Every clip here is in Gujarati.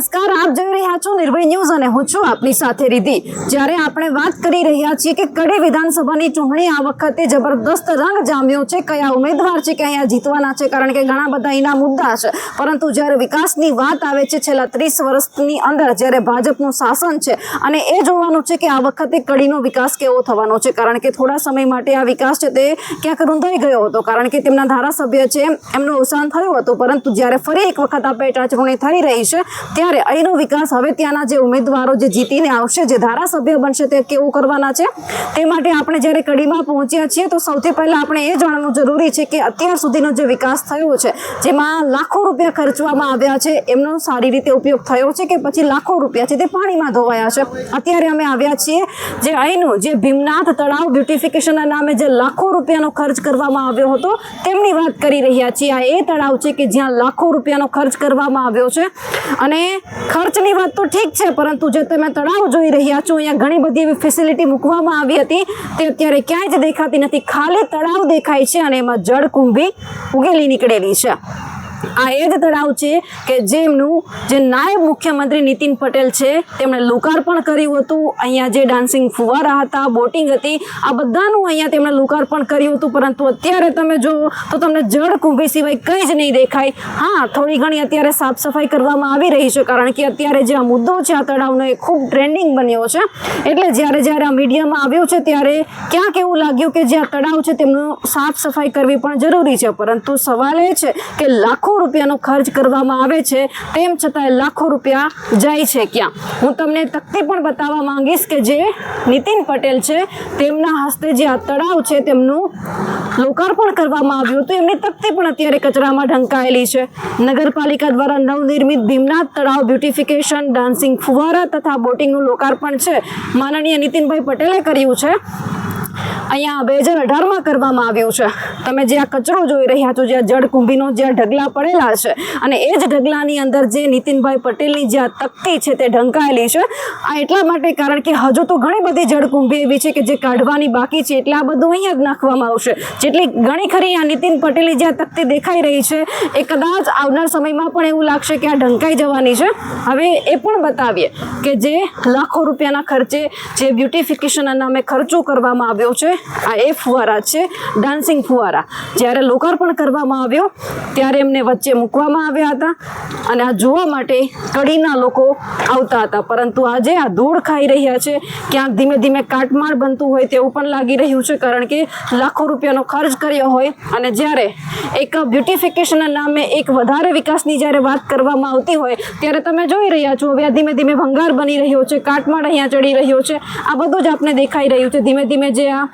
નમસ્કાર, આપ જોઈ રહ્યા છો નિર્ભય ન્યૂઝ અને હું છું આપની સાથે રીધિ જ્યારે આપણે વાત કરી રહ્યા છીએ કે કડી વિધાનસભાની ચૂંટણી આ વખતે જબરદસ્ત રંગ જામ્યો છે, કયા ઉમેદવાર છે કે અહીંયા જીતવાના છે, કારણ કે ઘણા બધા એના મુદ્દા છે. પરંતુ જ્યારે વિકાસની વાત આવે છે, છેલ્લા ત્રીસ વર્ષની અંદર જ્યારે ભાજપનું શાસન છે, અને એ જોવાનું છે કે આ વખતે કડીનો વિકાસ કેવો થવાનો છે, કારણ કે થોડા સમય માટે આ વિકાસ છે તે ક્યાંક રૂંધાઈ ગયો હતો, કારણ કે તેમના ધારાસભ્ય છે, એમનું અવસાન થયું હતું. પરંતુ જ્યારે ફરી એક વખત આ પેટા ચૂંટણી થઈ રહી છે ત્યારે અહીંનો વિકાસ હવે ત્યાંના જે ઉમેદવારો જે જીતીને આવશે, જે ધારાસભ્ય બનશે, તે કેવું કરવાના છે? તે માટે આપણે જ્યારે કડીમાં પહોંચ્યા છીએ, તો સૌથી પહેલાં આપણે એ જાણવું જરૂરી છે કે અત્યાર સુધીનો જે વિકાસ થયો છે, જેમાં લાખો રૂપિયા ખર્ચવામાં આવ્યા છે, એમનો સારી રીતે ઉપયોગ થયો છે કે પછી લાખો રૂપિયા છે તે પાણીમાં ધોવાયા છે? અત્યારે અમે આવ્યા છીએ, જે અહીંનું જે ભીમનાથ તળાવ બ્યુટિફિકેશનના નામે જે લાખો રૂપિયાનો ખર્ચ કરવામાં આવ્યો હતો, તેમની વાત કરી રહ્યા છીએ. આ એ તળાવ છે કે જ્યાં લાખો રૂપિયાનો ખર્ચ કરવામાં આવ્યો છે. અને ખર્ચની વાત તો ઠીક છે, પરંતુ જે તમે તળાવ જોઈ રહ્યા છો, અહીંયા ઘણી બધી એવી ફેસિલિટી મૂકવામાં આવી હતી. તે અત્યારે ક્યાંય જ દેખાતી નથી. ખાલી તળાવ દેખાય છે અને એમાં જળ કુંભી ઉગેલી નીકળેલી છે. આ એ જ તળાવ છે કે જેમનું જે નાયબ મુખ્યમંત્રી નીતિન પટેલ છે, તેમણે લોકાર્પણ કર્યું હતું. અહીંયા જે ડાન્સિંગ ફુવારા હતા, બોટિંગ હતી, આ બધાનું અહીંયા તેમણે લોકાર્પણ કર્યું હતું. પરંતુ અત્યારે તમે જો, તો તમને જળ કુંભી સિવાય કંઈ જ નહીં દેખાય. હા, થોડી ઘણી અત્યારે સાફ સફાઈ કરવામાં આવી રહી છે, કારણ કે અત્યારે જે આ મુદ્દો છે, આ તળાવનો એ ખૂબ ટ્રેન્ડિંગ બન્યો છે. એટલે જ્યારે જ્યારે આ મીડિયામાં આવ્યો છે, ત્યારે ક્યાંક એવું લાગ્યું કે જે આ તળાવ છે, તેમનું સાફ સફાઈ કરવી પણ જરૂરી છે. પરંતુ સવાલ એ છે કે લાખો રૂપિયાનો ખર્ચ કરવામાં આવે છે. તેમ છતાંય લાખો રૂપિયા જાય છે ક્યાં? હું તમને તકતી પણ બતાવવા માંગીશ કે જે નીતિન પટેલ છે, તેમના હસ્તે જે આ તળાવ છે, તેમનું લોકાર્પણ કરવામાં આવ્યું હતું. એમની તકતી પણ અત્યારે કચરામાં ઢંકાયેલી છે. નગરપાલિકા દ્વારા નવનિર્મિત ભીમનાથ તળાવ બ્યુટિફિકેશન, ડાન્સિંગ ફુવારા તથા બોટિંગનું લોકાર્પણ છે. માનનીય નીતિનભાઈ પટેલે કર્યું છે. અહીંયા બે હજાર અઢારમાં કરવામાં આવ્યું છે. તમે જે આ કચરો જોઈ રહ્યા છો, જે આ જળકુંભીનો જે ઢગલા પડેલા છે, અને એ જ ઢગલાની અંદર જે નીતિનભાઈ પટેલની જે આ તકતી છે તે ઢંકાયેલી છે. આ એટલા માટે કારણ કે હજુ તો ઘણી બધી જળકુંભી એવી છે કે જે કાઢવાની બાકી છે એટલે આ બધું અહીંયા જ નાખવામાં આવશે. જેટલી ઘણી ખરી આ નીતિન પટેલની જે આ તકતી દેખાઈ રહી છે, એ કદાચ આવનાર સમયમાં પણ એવું લાગશે કે આ ઢંકાઈ જવાની છે. હવે એ પણ બતાવીએ કે જે લાખો રૂપિયાના ખર્ચે જે બ્યુટિફિકેશનના નામે ખર્ચો કરવામાં આવ્યો છે આ એ ફુવારા છે, ડાન્સિંગ ફુવારા. જ્યારે લોકાર્પણ કરવામાં આવ્યો, ત્યારે એમને વચ્ચે મૂકવામાં આવ્યા હતા અને આ જોવા માટે કડીના લોકો આવતા હતા. પરંતુ આજે આ ધૂળ ખાઈ રહ્યા છે, ક્યાંક ધીમે ધીમે કાટમાળ બનતું હોય તેવું પણ લાગી રહ્યું છે, કારણ કે લાખો રૂપિયાનો ખર્ચ કર્યો હોય અને જ્યારે એક બ્યુટિફિકેશનના નામે એક વધારે વિકાસની જ્યારે વાત કરવામાં આવતી હોય, ત્યારે તમે જોઈ રહ્યા છો, હવે ધીમે ધીમે ભંગાર બની રહ્યો છે, કાટમાળ અહીંયા ચડી રહ્યો છે. આ બધું જ આપને દેખાઈ રહ્યું છે. ધીમે ધીમે જે આ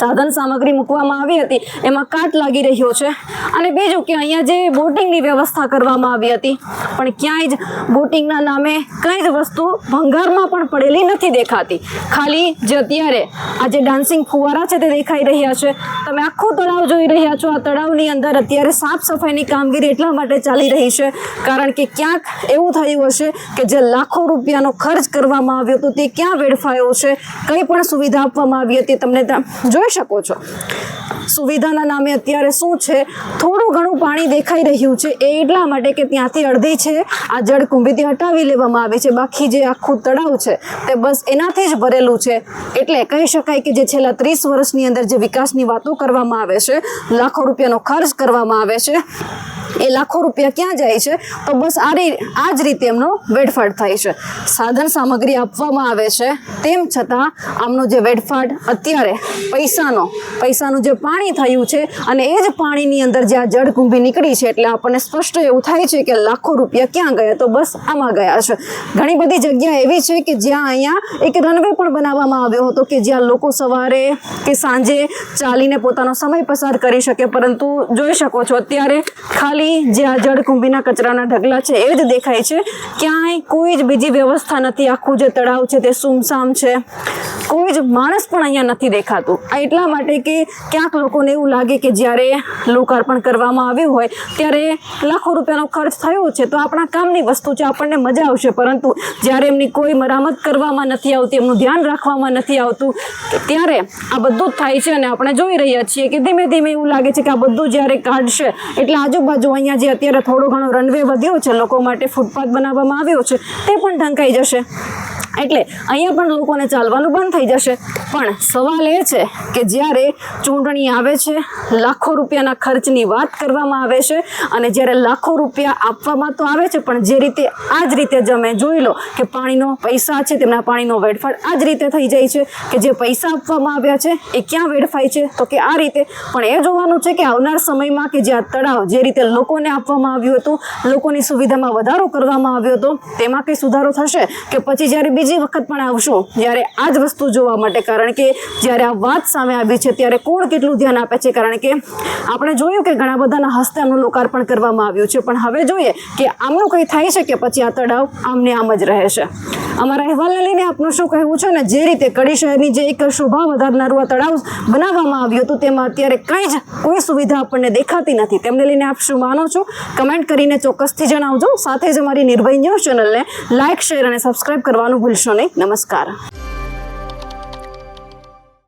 સાધન સામગ્રી મૂકવામાં આવી હતી. એમાં કાટ લાગી રહ્યો છે. અને બીજું કે અહીંયા જે બોટિંગની વ્યવસ્થા કરવામાં આવી હતી, પણ ક્યાંય જ બોટિંગના નામે કંઈ જ વસ્તુ ભંગારમાં પણ પડેલી નથી દેખાતી. ખાલી જે અત્યારે આ જે ડાન્સિંગ ફુવારા છે તે દેખાઈ રહ્યા છે. તમે આખું તળાવ જોઈ રહ્યા છો. આ તળાવની અંદર અત્યારે સાફ સફાઈની કામગીરી એટલા માટે ચાલી રહી છે. કારણ કે ક્યાંક એવું થયું હશે કે જે લાખો રૂપિયાનો ખર્ચ કરવામાં આવ્યો હતો તે ક્યાં વેડફાયો છે? કંઈ પણ સુવિધા આપવામાં આવી હતી. તમને ત્યાં જોઈ શકો છો. સુવિધાના નામે અત્યારે શું છે? થોડું ઘણું પાણી દેખાઈ રહ્યું છે. એ એટલા માટે કે ત્યાંથી અડધી છે. આ જળકુંભીથી હટાવી લેવામાં આવી છે. બાકી જે આખું તળાવ છે, તે બસ એનાથી જ ભરેલું છે. એટલે કહી શકાય કે જે છેલ્લા ત્રીસ વર્ષની અંદર જે વિકાસની વાતો કરવામાં આવે છે, લાખો રૂપિયાનો ખર્ચ કરવામાં આવે છે. એ લાખો રૂપિયા ક્યાં જાય છે? તો બસ આ આ જ રીતે એમનો વેડફાટ થાય છે. સાધન સામગ્રી આપવામાં આવે છે. તેમ છતાં આમનો જે વેડફાટ અત્યારે પૈસાનો, પૈસાનું જે પાણી થયું છે અને એ જ પાણીની અંદર જે આ જળકુંભી નીકળી છે એટલે આપણને સ્પષ્ટ એવું થાય છે કે લાખો રૂપિયા ક્યાં ગયા? તો બસ આમાં ગયા છે. ઘણી બધી જગ્યા એવી છે કે જ્યાં અહીંયા એક રનવે પણ બનાવવામાં આવ્યો હતો કે જ્યાં લોકો સવારે કે સાંજે ચાલીને પોતાનો સમય પસાર કરી શકે, પરંતુ જોઈ શકો છો અત્યારે ખાલી જે આ જળકુંભીના કચરાના ઢગલા છે એ જ દેખાય છે. ક્યાંય કોઈ જ બીજી વ્યવસ્થા નથી. આખું જે તળાવ છે તે સુમસામ છે. કોઈ જ માણસ પણ અહીંયા નથી દેખાતું. આ એટલા માટે કે ક્યાંક લોકોને એવું લાગે કે જ્યારે લોકાર્પણ કરવામાં આવ્યું હોય, ત્યારે લાખો રૂપિયાનો ખર્ચ થયો છે તો આપણા કામની વસ્તુ છે, આપણને મજા આવશે. પરંતુ જ્યારે એમની કોઈ મરામત કરવામાં નથી આવતી, એમનું ધ્યાન રાખવામાં નથી આવતું, ત્યારે આ બધું જ થાય છે અને આપણે જોઈ રહ્યા છીએ કે ધીમે ધીમે એવું લાગે છે કે આ બધું જ્યારે કાઢશે, એટલે આજુબાજુ જો અહીંયા જે અત્યારે થોડો ઘણો રનવે વધ્યો છે, લોકો માટે ફૂટપાથ બનાવવામાં આવ્યો છે, તે પણ ઢંકાઈ જશે. એટલે અહીંયા પણ લોકોને ચાલવાનું બંધ થઈ જશે. પણ સવાલ એ છે કે જ્યારે ચૂંટણી આવે છે, લાખો રૂપિયાના ખર્ચની વાત કરવામાં આવે છે અને જ્યારે લાખો રૂપિયા આપવામાં તો આવે છે, પણ જે રીતે આ જ રીતે તમે જોઈ લો કે પાણીનો પૈસા છે, તેમના પાણીનો વેડફાટ આ જ રીતે થઈ જાય છે કે જે પૈસા આપવામાં આવ્યા છે, એ ક્યાં વેડફાય છે? તો કે આ રીતે. પણ એ જોવાનું છે કે આવનાર સમયમાં કે જે આ તળાવ જે રીતે લોકોને આપવામાં આવ્યું હતું, લોકોની સુવિધામાં વધારો કરવામાં આવ્યો હતો, તેમાં કંઈ સુધારો થશે? કે પછી જ્યારે બીજી વખત પણ આવશો જ્યારે આ જ વસ્તુ જોવા માટે, કારણ કે જ્યારે આ વાત સામે આવી છે ત્યારે કોણ કેટલું ધ્યાન આપે છે? કારણ કે આપણે જોયું કે ઘણા બધાના હસ્તે આમનું લોકાર્પણ કરવામાં આવ્યું છે, પણ હવે જોઈએ કે આમનું કંઈ થાય છે કે પછી આ તળાવ આમને આમ જ રહે છે? અમારા અહેવાલને લઈને આપનું શું કહેવું છે ને? જે રીતે કડી શહેરની જે એક શોભા વધારનારું આ તળાવ બનાવવામાં આવ્યું હતું, તેમાં અત્યારે કંઈ જ કોઈ સુવિધા આપણને દેખાતી નથી. તેમને લઈને આપ શું માનો છો? કમેન્ટ કરીને ચોક્કસથી જણાવજો. સાથે જ અમારી નિર્ભય ન્યૂઝ ચેનલને લાઇક શેર અને સબસ્ક્રાઇબ કરવાનું ભૂલશો નહીં. નમસ્કાર.